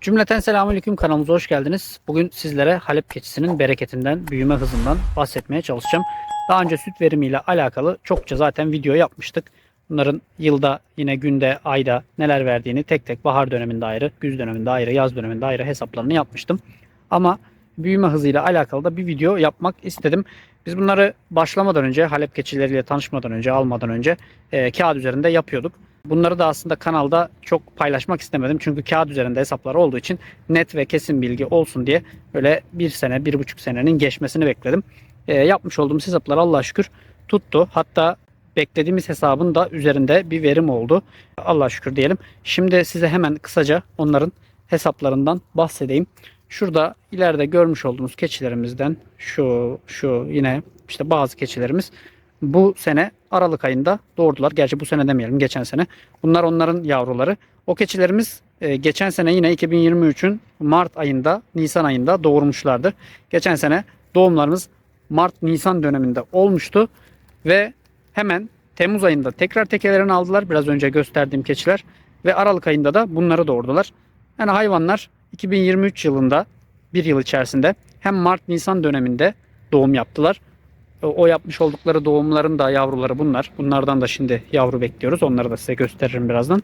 Cümleten selamünaleyküm kanalımıza hoş geldiniz. Bugün sizlere Halep keçisinin bereketinden, büyüme hızından bahsetmeye çalışacağım. Daha önce süt verimiyle alakalı çokça zaten video yapmıştık. Bunların yılda yine günde, ayda neler verdiğini tek tek bahar döneminde ayrı, güz döneminde ayrı, yaz döneminde ayrı hesaplarını yapmıştım. Ama büyüme hızıyla alakalı da bir video yapmak istedim. Biz bunları başlamadan önce, Halep keçileriyle tanışmadan önce, almadan önce e, kağıt üzerinde yapıyorduk. Bunları da aslında kanalda çok paylaşmak istemedim. Çünkü kağıt üzerinde hesaplar olduğu için net ve kesin bilgi olsun diye böyle bir sene, bir buçuk senenin geçmesini bekledim. E, yapmış olduğumuz hesaplar Allah'a şükür tuttu. Hatta beklediğimiz hesabın da üzerinde bir verim oldu. Allah'a şükür diyelim. Şimdi size hemen kısaca onların hesaplarından bahsedeyim. Şurada ileride görmüş olduğunuz keçilerimizden şu şu yine işte bazı keçilerimiz bu sene Aralık ayında doğurdular. Gerçi bu sene demeyelim geçen sene. Bunlar onların yavruları. O keçilerimiz e, geçen sene yine 2023'ün Mart ayında, Nisan ayında doğurmuşlardı. Geçen sene doğumlarımız Mart-Nisan döneminde olmuştu ve hemen Temmuz ayında tekrar tekelerini aldılar. Biraz önce gösterdiğim keçiler ve Aralık ayında da bunları doğurdular. Yani hayvanlar 2023 yılında bir yıl içerisinde hem Mart-Nisan döneminde doğum yaptılar. O yapmış oldukları doğumların da yavruları bunlar. Bunlardan da şimdi yavru bekliyoruz. Onları da size gösteririm birazdan.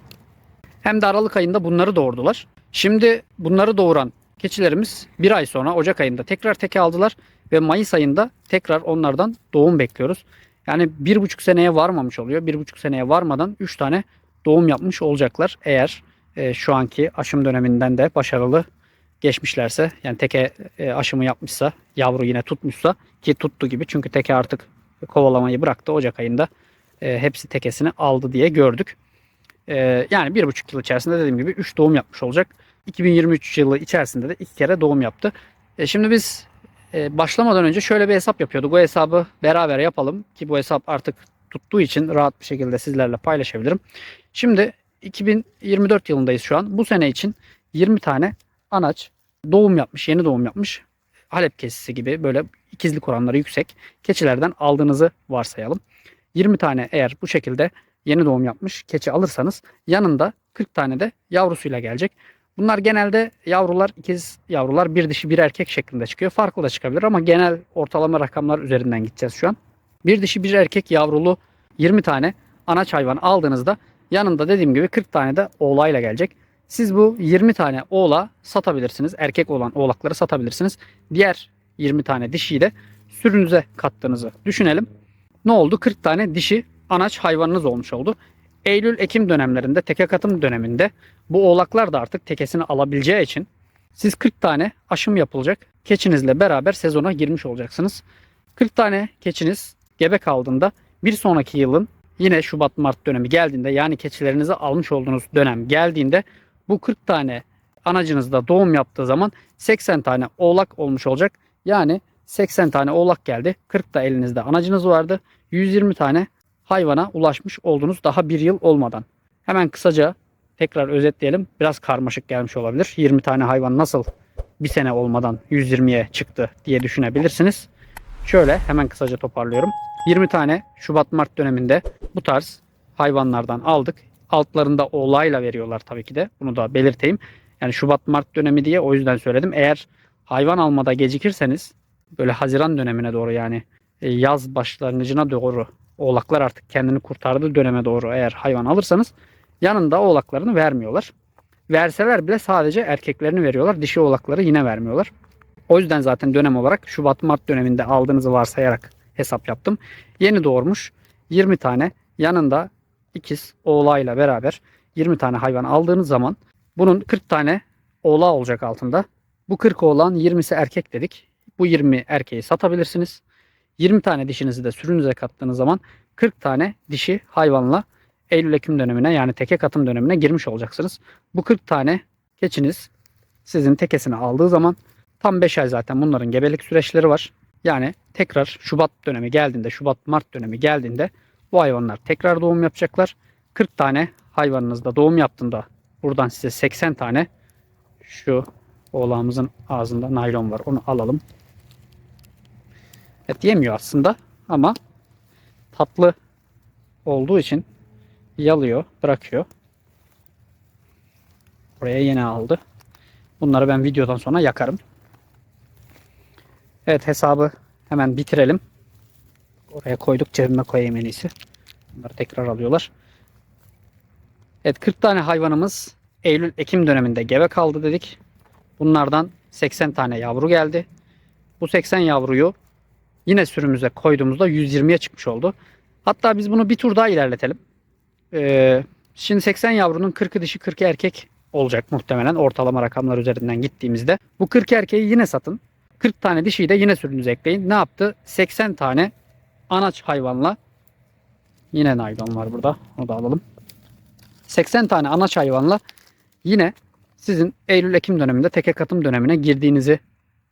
Hem de Aralık ayında bunları doğurdular. Şimdi bunları doğuran keçilerimiz bir ay sonra Ocak ayında tekrar teke aldılar ve Mayıs ayında tekrar onlardan doğum bekliyoruz. Yani bir buçuk seneye varmamış oluyor. Bir buçuk seneye varmadan üç tane doğum yapmış olacaklar. Eğer e, şu anki aşım döneminden de başarılı geçmişlerse yani teke e, aşımı yapmışsa yavru yine tutmuşsa ki tuttu gibi çünkü teke artık kovalamayı bıraktı Ocak ayında e, hepsi tekesini aldı diye gördük. E, yani bir buçuk yıl içerisinde dediğim gibi 3 doğum yapmış olacak. 2023 yılı içerisinde de iki kere doğum yaptı. Şimdi biz e, başlamadan önce şöyle bir hesap yapıyorduk. O hesabı beraber yapalım ki bu hesap artık tuttuğu için rahat bir şekilde sizlerle paylaşabilirim. Şimdi 2024 yılındayız şu an. Bu sene için 20 tane anaç doğum yapmış, yeni doğum yapmış. Halep keçisi gibi böyle ikizlik oranları yüksek keçilerden aldığınızı varsayalım. 20 tane eğer bu şekilde yeni doğum yapmış keçi alırsanız yanında 40 tane de yavrusuyla gelecek. Bunlar genelde yavrular ikiz yavrular bir dişi bir erkek şeklinde çıkıyor. Farklı da çıkabilir ama genel ortalama rakamlar üzerinden gideceğiz şu an. Bir dişi bir erkek yavrulu 20 tane anaç hayvan aldığınızda yanında dediğim gibi 40 tane de oğlayla gelecek. Siz bu 20 tane oğla satabilirsiniz. Erkek olan oğlakları satabilirsiniz. Diğer 20 tane dişiyi de sürünüze kattığınızı düşünelim. Ne oldu? 40 tane dişi anaç hayvanınız olmuş oldu. Eylül-Ekim dönemlerinde, teke katım döneminde bu oğlaklar da artık tekesini alabileceği için siz 40 tane aşım yapılacak keçinizle beraber sezona girmiş olacaksınız. 40 tane keçiniz gebe kaldığında bir sonraki yılın yine Şubat-Mart dönemi geldiğinde yani keçilerinizi almış olduğunuz dönem geldiğinde bu 40 tane anacınızda doğum yaptığı zaman 80 tane oğlak olmuş olacak. Yani 80 tane oğlak geldi. 40 da elinizde anacınız vardı. 120 tane hayvana ulaşmış oldunuz daha bir yıl olmadan. Hemen kısaca tekrar özetleyelim. Biraz karmaşık gelmiş olabilir. 20 tane hayvan nasıl bir sene olmadan 120'ye çıktı diye düşünebilirsiniz. Şöyle hemen kısaca toparlıyorum. 20 tane Şubat-Mart döneminde bu tarz hayvanlardan aldık. Altlarında oğlayla veriyorlar tabii ki de. Bunu da belirteyim. Yani Şubat-Mart dönemi diye o yüzden söyledim. Eğer hayvan almada gecikirseniz böyle Haziran dönemine doğru yani e, yaz başlangıcına doğru oğlaklar artık kendini kurtardığı döneme doğru eğer hayvan alırsanız yanında oğlaklarını vermiyorlar. Verseler bile sadece erkeklerini veriyorlar. Dişi oğlakları yine vermiyorlar. O yüzden zaten dönem olarak Şubat-Mart döneminde aldığınızı varsayarak hesap yaptım. Yeni doğurmuş 20 tane yanında ikiz oğlayla beraber 20 tane hayvan aldığınız zaman bunun 40 tane oğlağı olacak altında. Bu 40 oğlan 20'si erkek dedik. Bu 20 erkeği satabilirsiniz. 20 tane dişinizi de sürünüze kattığınız zaman 40 tane dişi hayvanla Eylül-Ekim dönemine yani teke katım dönemine girmiş olacaksınız. Bu 40 tane keçiniz sizin tekesini aldığı zaman tam 5 ay zaten bunların gebelik süreçleri var. Yani tekrar Şubat dönemi geldiğinde, Şubat-Mart dönemi geldiğinde bu hayvanlar tekrar doğum yapacaklar. 40 tane hayvanınızda doğum yaptığında buradan size 80 tane şu oğlağımızın ağzında naylon var. Onu alalım. Et yemiyor aslında ama tatlı olduğu için yalıyor, bırakıyor. Buraya yine aldı. Bunları ben videodan sonra yakarım. Evet hesabı hemen bitirelim. Oraya koyduk cebime koyayım en iyisi. Bunları tekrar alıyorlar. Evet 40 tane hayvanımız Eylül-Ekim döneminde gebe kaldı dedik. Bunlardan 80 tane yavru geldi. Bu 80 yavruyu yine sürümüze koyduğumuzda 120'ye çıkmış oldu. Hatta biz bunu bir tur daha ilerletelim. Ee, şimdi 80 yavrunun 40'ı dişi 40'ı erkek olacak muhtemelen ortalama rakamlar üzerinden gittiğimizde. Bu 40 erkeği yine satın. 40 tane dişiyi de yine sürünüze ekleyin. Ne yaptı? 80 tane anaç hayvanla yine naylon var burada. Onu da alalım. 80 tane anaç hayvanla yine sizin Eylül-Ekim döneminde teke katım dönemine girdiğinizi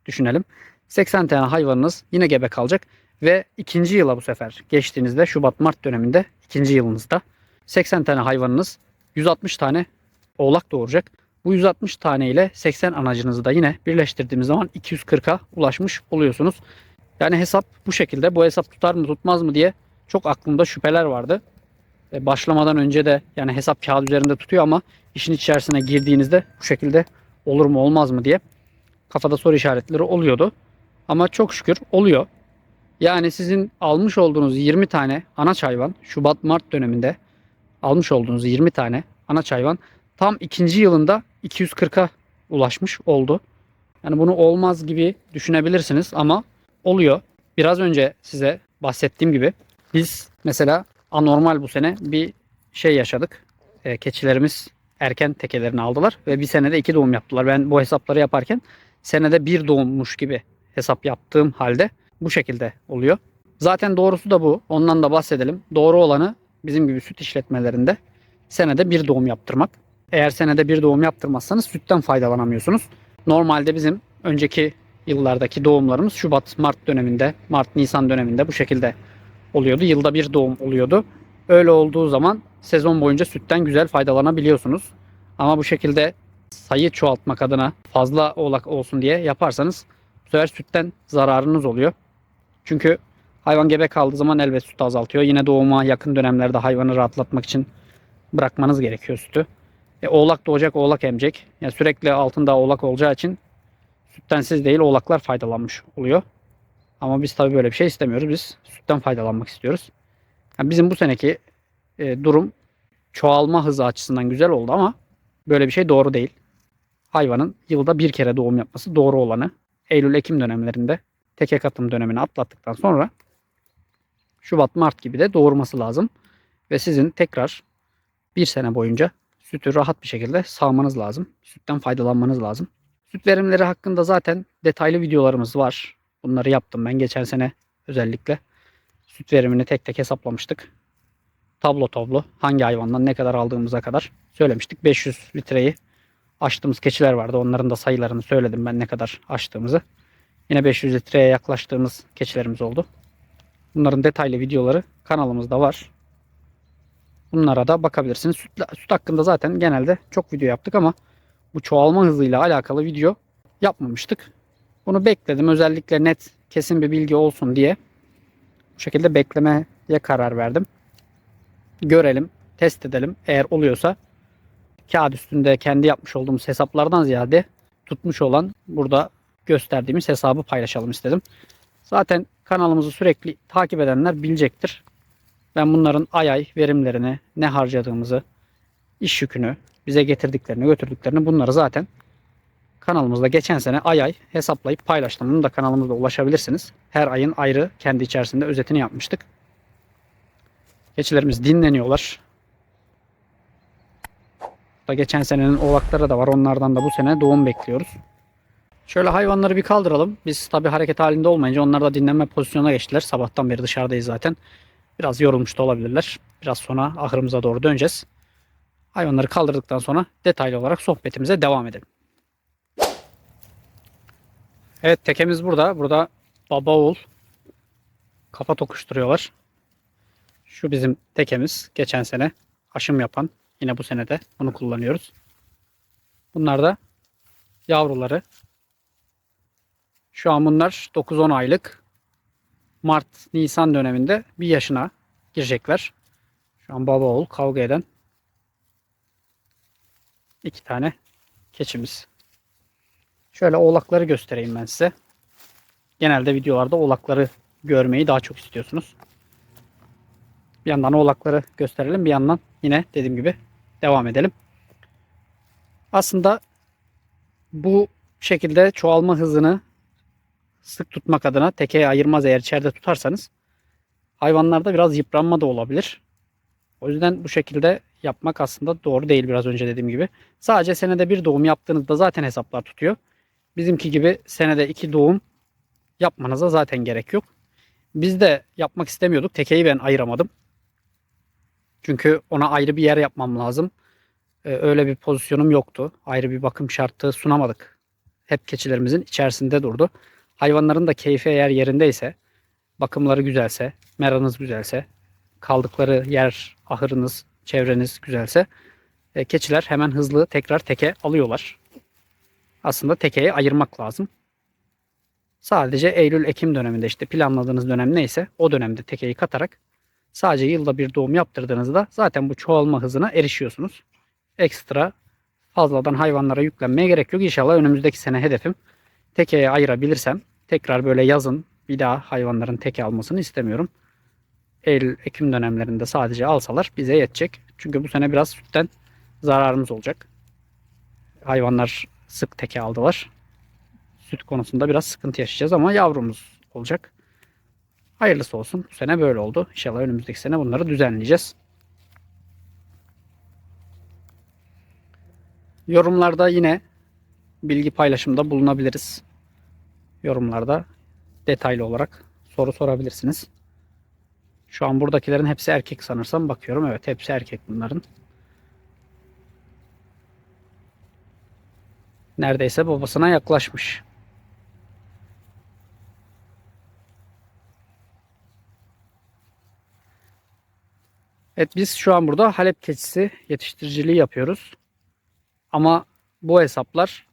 düşünelim. 80 tane hayvanınız yine gebe kalacak ve ikinci yıla bu sefer geçtiğinizde Şubat-Mart döneminde ikinci yılınızda 80 tane hayvanınız 160 tane oğlak doğuracak. Bu 160 tane ile 80 anacınızı da yine birleştirdiğimiz zaman 240'a ulaşmış oluyorsunuz. Yani hesap bu şekilde. Bu hesap tutar mı tutmaz mı diye çok aklımda şüpheler vardı. E, Başlamadan önce de yani hesap kağıt üzerinde tutuyor ama işin içerisine girdiğinizde bu şekilde olur mu olmaz mı diye kafada soru işaretleri oluyordu. Ama çok şükür oluyor. Yani sizin almış olduğunuz 20 tane anaç hayvan Şubat-Mart döneminde almış olduğunuz 20 tane anaç hayvan tam ikinci yılında 240'a ulaşmış oldu. Yani bunu olmaz gibi düşünebilirsiniz ama oluyor. Biraz önce size bahsettiğim gibi biz mesela anormal bu sene bir şey yaşadık. E, keçilerimiz erken tekelerini aldılar ve bir senede iki doğum yaptılar. Ben bu hesapları yaparken senede bir doğummuş gibi hesap yaptığım halde bu şekilde oluyor. Zaten doğrusu da bu. Ondan da bahsedelim. Doğru olanı bizim gibi süt işletmelerinde senede bir doğum yaptırmak. Eğer senede bir doğum yaptırmazsanız sütten faydalanamıyorsunuz. Normalde bizim önceki yıllardaki doğumlarımız Şubat-Mart döneminde, Mart-Nisan döneminde bu şekilde oluyordu. Yılda bir doğum oluyordu. Öyle olduğu zaman sezon boyunca sütten güzel faydalanabiliyorsunuz. Ama bu şekilde sayı çoğaltmak adına fazla oğlak olsun diye yaparsanız bu sefer sütten zararınız oluyor. Çünkü hayvan gebe kaldığı zaman elbet sütü azaltıyor. Yine doğuma yakın dönemlerde hayvanı rahatlatmak için bırakmanız gerekiyor sütü. E, oğlak doğacak, oğlak emecek. Yani sürekli altında oğlak olacağı için sütten siz değil oğlaklar faydalanmış oluyor. Ama biz tabii böyle bir şey istemiyoruz. Biz sütten faydalanmak istiyoruz. Yani bizim bu seneki e, durum çoğalma hızı açısından güzel oldu ama böyle bir şey doğru değil. Hayvanın yılda bir kere doğum yapması doğru olanı. Eylül-Ekim dönemlerinde teke katım dönemini atlattıktan sonra Şubat-Mart gibi de doğurması lazım. Ve sizin tekrar bir sene boyunca sütü rahat bir şekilde sağmanız lazım. Sütten faydalanmanız lazım. Süt verimleri hakkında zaten detaylı videolarımız var. Bunları yaptım ben geçen sene özellikle. Süt verimini tek tek hesaplamıştık. Tablo tablo hangi hayvandan ne kadar aldığımıza kadar söylemiştik. 500 litreyi açtığımız keçiler vardı. Onların da sayılarını söyledim ben ne kadar açtığımızı. Yine 500 litreye yaklaştığımız keçilerimiz oldu. Bunların detaylı videoları kanalımızda var. Bunlara da bakabilirsiniz. Süt, süt hakkında zaten genelde çok video yaptık ama bu çoğalma hızıyla alakalı video yapmamıştık. Bunu bekledim. Özellikle net kesin bir bilgi olsun diye bu şekilde beklemeye karar verdim. Görelim, test edelim. Eğer oluyorsa kağıt üstünde kendi yapmış olduğumuz hesaplardan ziyade tutmuş olan burada gösterdiğimiz hesabı paylaşalım istedim. Zaten kanalımızı sürekli takip edenler bilecektir. Ben bunların ay ay verimlerini, ne harcadığımızı, iş yükünü, bize getirdiklerini, götürdüklerini bunları zaten kanalımızda geçen sene ay ay hesaplayıp paylaştım. Da kanalımızda ulaşabilirsiniz. Her ayın ayrı kendi içerisinde özetini yapmıştık. Keçilerimiz dinleniyorlar. Da geçen senenin oğlakları da var. Onlardan da bu sene doğum bekliyoruz. Şöyle hayvanları bir kaldıralım. Biz tabi hareket halinde olmayınca onlar da dinlenme pozisyonuna geçtiler. Sabahtan beri dışarıdayız zaten. Biraz yorulmuş da olabilirler. Biraz sonra ahırımıza doğru döneceğiz. Hayvanları kaldırdıktan sonra detaylı olarak sohbetimize devam edelim. Evet tekemiz burada. Burada baba oğul kafa tokuşturuyorlar. Şu bizim tekemiz. Geçen sene aşım yapan. Yine bu sene de bunu kullanıyoruz. Bunlar da yavruları. Şu an bunlar 9-10 aylık. Mart-Nisan döneminde bir yaşına girecekler. Şu an baba oğul kavga eden iki tane keçimiz. Şöyle oğlakları göstereyim ben size. Genelde videolarda oğlakları görmeyi daha çok istiyorsunuz. Bir yandan oğlakları gösterelim. Bir yandan yine dediğim gibi devam edelim. Aslında bu şekilde çoğalma hızını sık tutmak adına tekeye ayırmaz eğer içeride tutarsanız hayvanlarda biraz yıpranma da olabilir. O yüzden bu şekilde yapmak aslında doğru değil biraz önce dediğim gibi. Sadece senede bir doğum yaptığınızda zaten hesaplar tutuyor. Bizimki gibi senede iki doğum yapmanıza zaten gerek yok. Biz de yapmak istemiyorduk. Tekeyi ben ayıramadım. Çünkü ona ayrı bir yer yapmam lazım. Ee, öyle bir pozisyonum yoktu. Ayrı bir bakım şartı sunamadık. Hep keçilerimizin içerisinde durdu. Hayvanların da keyfi eğer yerindeyse, bakımları güzelse, meranız güzelse, kaldıkları yer, ahırınız, çevreniz güzelse e, keçiler hemen hızlı tekrar teke alıyorlar. Aslında tekeye ayırmak lazım. Sadece Eylül-Ekim döneminde işte planladığınız dönem neyse o dönemde tekeyi katarak sadece yılda bir doğum yaptırdığınızda zaten bu çoğalma hızına erişiyorsunuz. Ekstra fazladan hayvanlara yüklenmeye gerek yok. İnşallah önümüzdeki sene hedefim tekeye ayırabilirsem tekrar böyle yazın bir daha hayvanların teke almasını istemiyorum. Eylül, Ekim dönemlerinde sadece alsalar bize yetecek. Çünkü bu sene biraz sütten zararımız olacak. Hayvanlar sık teke aldılar. Süt konusunda biraz sıkıntı yaşayacağız ama yavrumuz olacak. Hayırlısı olsun. Bu sene böyle oldu. İnşallah önümüzdeki sene bunları düzenleyeceğiz. Yorumlarda yine bilgi paylaşımda bulunabiliriz. Yorumlarda detaylı olarak soru sorabilirsiniz. Şu an buradakilerin hepsi erkek sanırsam bakıyorum. Evet hepsi erkek bunların. Neredeyse babasına yaklaşmış. Evet biz şu an burada Halep keçisi yetiştiriciliği yapıyoruz. Ama bu hesaplar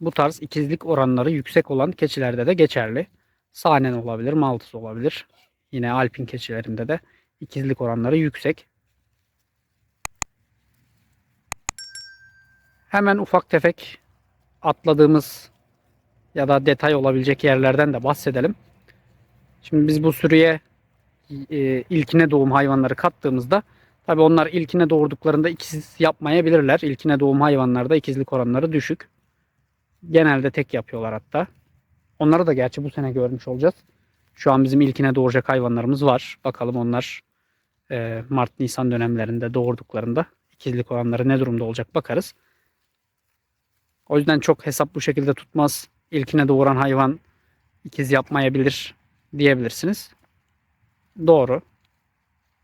bu tarz ikizlik oranları yüksek olan keçilerde de geçerli. Sahnen olabilir, maltız olabilir. Yine alpin keçilerinde de ikizlik oranları yüksek. Hemen ufak tefek atladığımız ya da detay olabilecek yerlerden de bahsedelim. Şimdi biz bu sürüye e, ilkine doğum hayvanları kattığımızda tabi onlar ilkine doğurduklarında ikiz yapmayabilirler. İlkine doğum hayvanlarda ikizlik oranları düşük. Genelde tek yapıyorlar hatta. Onları da gerçi bu sene görmüş olacağız. Şu an bizim ilkine doğuracak hayvanlarımız var. Bakalım onlar e, Mart-Nisan dönemlerinde doğurduklarında ikizlik oranları ne durumda olacak bakarız. O yüzden çok hesap bu şekilde tutmaz. İlkine doğuran hayvan ikiz yapmayabilir diyebilirsiniz. Doğru.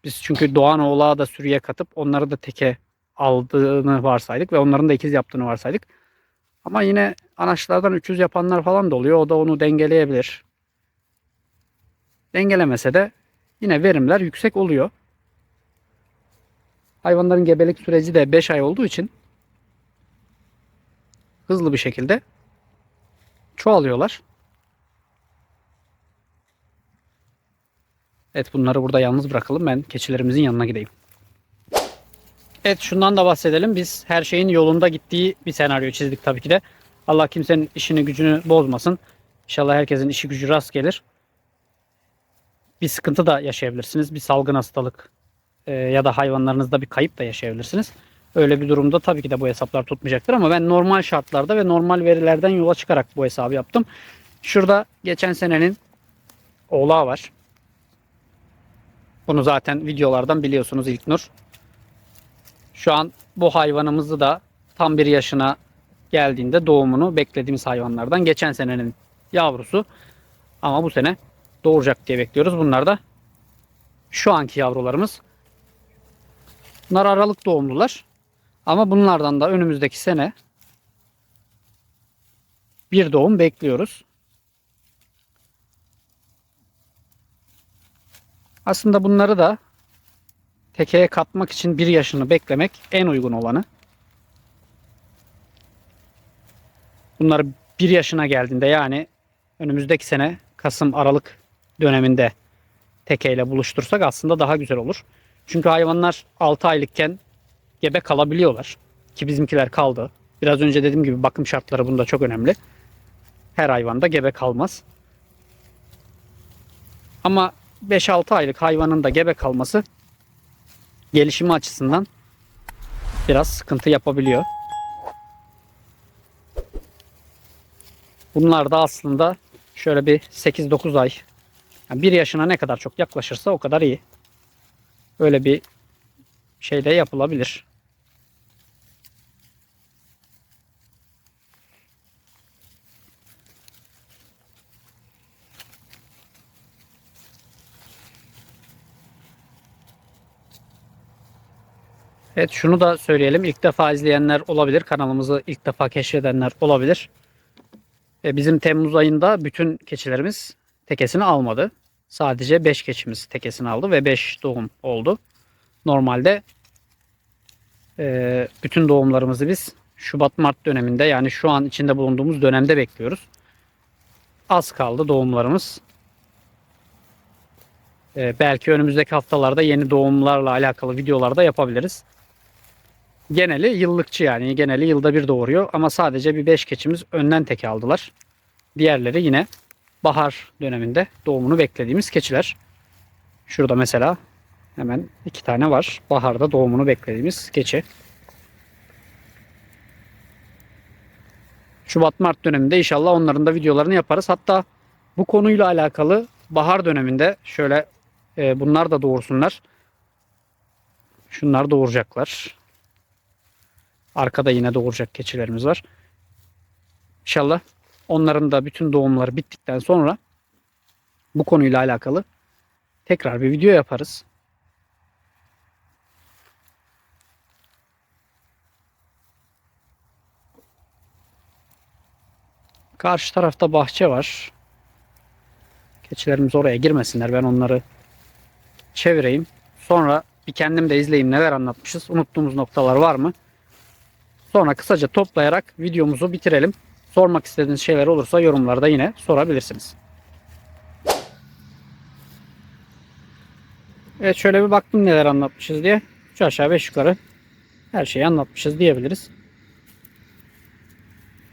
Biz çünkü doğan oğlağı da sürüye katıp onları da teke aldığını varsaydık ve onların da ikiz yaptığını varsaydık. Ama yine anaçlardan 300 yapanlar falan da oluyor. O da onu dengeleyebilir. Dengelemese de yine verimler yüksek oluyor. Hayvanların gebelik süreci de 5 ay olduğu için hızlı bir şekilde çoğalıyorlar. Evet bunları burada yalnız bırakalım. Ben keçilerimizin yanına gideyim. Evet şundan da bahsedelim. Biz her şeyin yolunda gittiği bir senaryo çizdik tabii ki de. Allah kimsenin işini gücünü bozmasın. İnşallah herkesin işi gücü rast gelir. Bir sıkıntı da yaşayabilirsiniz. Bir salgın hastalık e, ya da hayvanlarınızda bir kayıp da yaşayabilirsiniz. Öyle bir durumda tabii ki de bu hesaplar tutmayacaktır ama ben normal şartlarda ve normal verilerden yola çıkarak bu hesabı yaptım. Şurada geçen senenin oğlağı var. Bunu zaten videolardan biliyorsunuz İlknur. Şu an bu hayvanımızı da tam bir yaşına geldiğinde doğumunu beklediğimiz hayvanlardan geçen senenin yavrusu. Ama bu sene doğuracak diye bekliyoruz. Bunlar da şu anki yavrularımız. Bunlar aralık doğumlular. Ama bunlardan da önümüzdeki sene bir doğum bekliyoruz. Aslında bunları da tekeye katmak için bir yaşını beklemek en uygun olanı. Bunlar bir yaşına geldiğinde yani önümüzdeki sene Kasım Aralık döneminde tekeyle buluştursak aslında daha güzel olur. Çünkü hayvanlar 6 aylıkken gebe kalabiliyorlar. Ki bizimkiler kaldı. Biraz önce dediğim gibi bakım şartları bunda çok önemli. her hayvanda gebe kalmaz. Ama 5-6 aylık hayvanın da gebe kalması gelişimi açısından biraz sıkıntı yapabiliyor. Bunlar da aslında şöyle bir 8-9 ay yani 1 yaşına ne kadar çok yaklaşırsa o kadar iyi. Öyle bir şey de yapılabilir. Evet şunu da söyleyelim. İlk defa izleyenler olabilir. Kanalımızı ilk defa keşfedenler olabilir. E, bizim Temmuz ayında bütün keçilerimiz tekesini almadı. Sadece 5 keçimiz tekesini aldı ve 5 doğum oldu. Normalde e, bütün doğumlarımızı biz Şubat-Mart döneminde yani şu an içinde bulunduğumuz dönemde bekliyoruz. Az kaldı doğumlarımız. E, belki önümüzdeki haftalarda yeni doğumlarla alakalı videolar da yapabiliriz. Geneli yıllıkçı yani geneli yılda bir doğuruyor ama sadece bir 5 keçimiz önden teke aldılar. Diğerleri yine bahar döneminde doğumunu beklediğimiz keçiler. Şurada mesela hemen iki tane var. Baharda doğumunu beklediğimiz keçi. Şubat-Mart döneminde inşallah onların da videolarını yaparız. Hatta bu konuyla alakalı bahar döneminde şöyle e, bunlar da doğursunlar. Şunlar doğuracaklar. Arkada yine doğuracak keçilerimiz var. İnşallah onların da bütün doğumları bittikten sonra bu konuyla alakalı tekrar bir video yaparız. Karşı tarafta bahçe var. Keçilerimiz oraya girmesinler. Ben onları çevireyim. Sonra bir kendim de izleyeyim neler anlatmışız. Unuttuğumuz noktalar var mı? Sonra kısaca toplayarak videomuzu bitirelim. Sormak istediğiniz şeyler olursa yorumlarda yine sorabilirsiniz. Evet şöyle bir baktım neler anlatmışız diye. 3 aşağı 5 yukarı her şeyi anlatmışız diyebiliriz.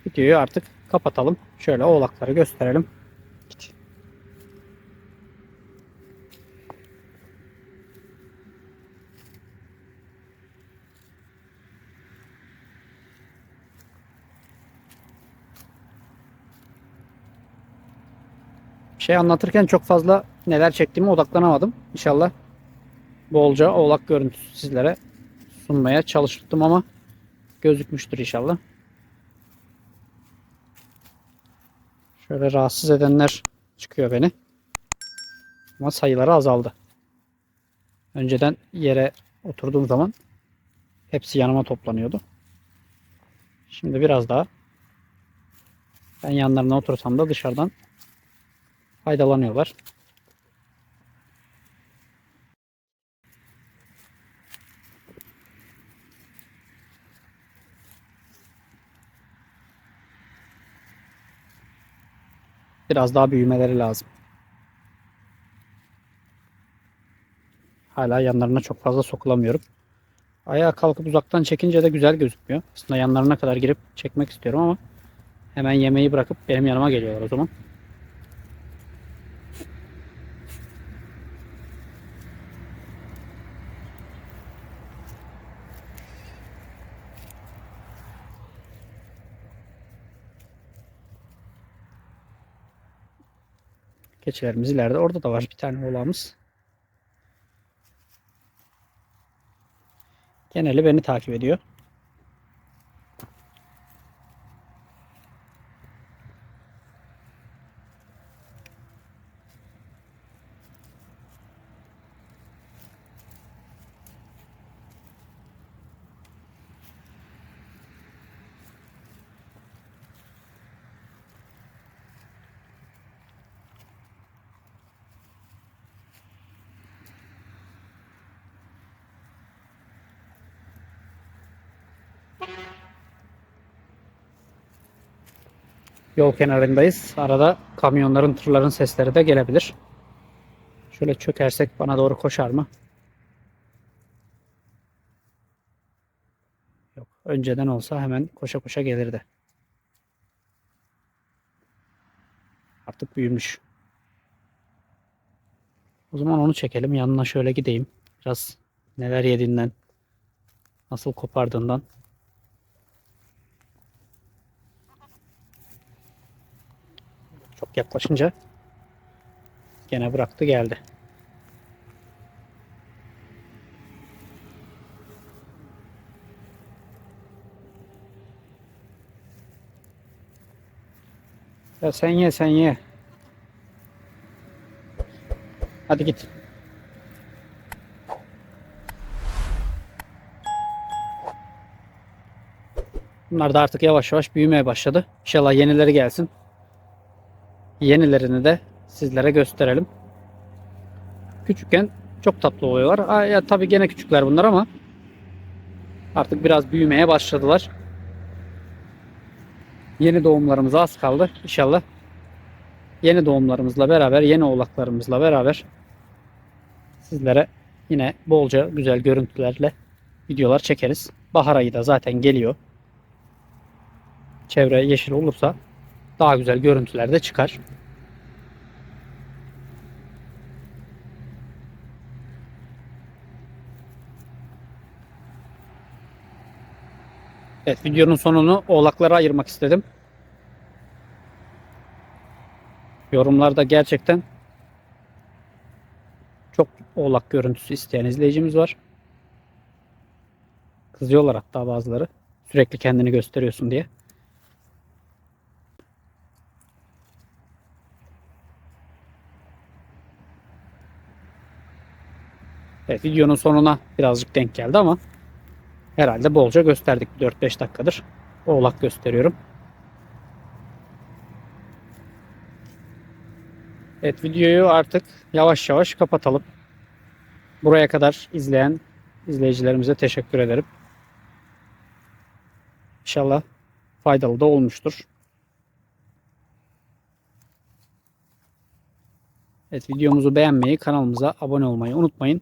Videoyu artık kapatalım. Şöyle oğlakları gösterelim. Şey anlatırken çok fazla neler çektiğime odaklanamadım. İnşallah bolca oğlak görüntüsü sizlere sunmaya çalıştım ama gözükmüştür inşallah. Şöyle rahatsız edenler çıkıyor beni. Ama sayıları azaldı. Önceden yere oturduğum zaman hepsi yanıma toplanıyordu. Şimdi biraz daha ben yanlarına otursam da dışarıdan faydalanıyorlar. Biraz daha büyümeleri lazım. Hala yanlarına çok fazla sokulamıyorum. Ayağa kalkıp uzaktan çekince de güzel gözükmüyor. Aslında yanlarına kadar girip çekmek istiyorum ama hemen yemeği bırakıp benim yanıma geliyorlar o zaman. Keçilerimiz ileride. Orada da var bir tane oğlağımız. Geneli beni takip ediyor. Yol kenarındayız. Arada kamyonların, tırların sesleri de gelebilir. Şöyle çökersek bana doğru koşar mı? Yok. Önceden olsa hemen koşa koşa gelirdi. Artık büyümüş. O zaman onu çekelim. Yanına şöyle gideyim. Biraz neler yediğinden, nasıl kopardığından. Yaklaşınca gene bıraktı geldi. Ya sen ye sen ye. Hadi git. Bunlar da artık yavaş yavaş büyümeye başladı. İnşallah yenileri gelsin. Yenilerini de sizlere gösterelim. Küçükken çok tatlı oluyorlar. Aa, ya tabii gene küçükler bunlar ama artık biraz büyümeye başladılar. Yeni doğumlarımız az kaldı. İnşallah yeni doğumlarımızla beraber, yeni oğlaklarımızla beraber sizlere yine bolca güzel görüntülerle videolar çekeriz. Bahar ayı da zaten geliyor. Çevre yeşil olursa daha güzel görüntüler de çıkar. Evet videonun sonunu oğlaklara ayırmak istedim. Yorumlarda gerçekten çok oğlak görüntüsü isteyen izleyicimiz var. Kızıyorlar hatta bazıları. Sürekli kendini gösteriyorsun diye. Evet videonun sonuna birazcık denk geldi ama herhalde bolca gösterdik 4-5 dakikadır. Oğlak gösteriyorum. Evet videoyu artık yavaş yavaş kapatalım. Buraya kadar izleyen izleyicilerimize teşekkür ederim. İnşallah faydalı da olmuştur. Evet videomuzu beğenmeyi, kanalımıza abone olmayı unutmayın.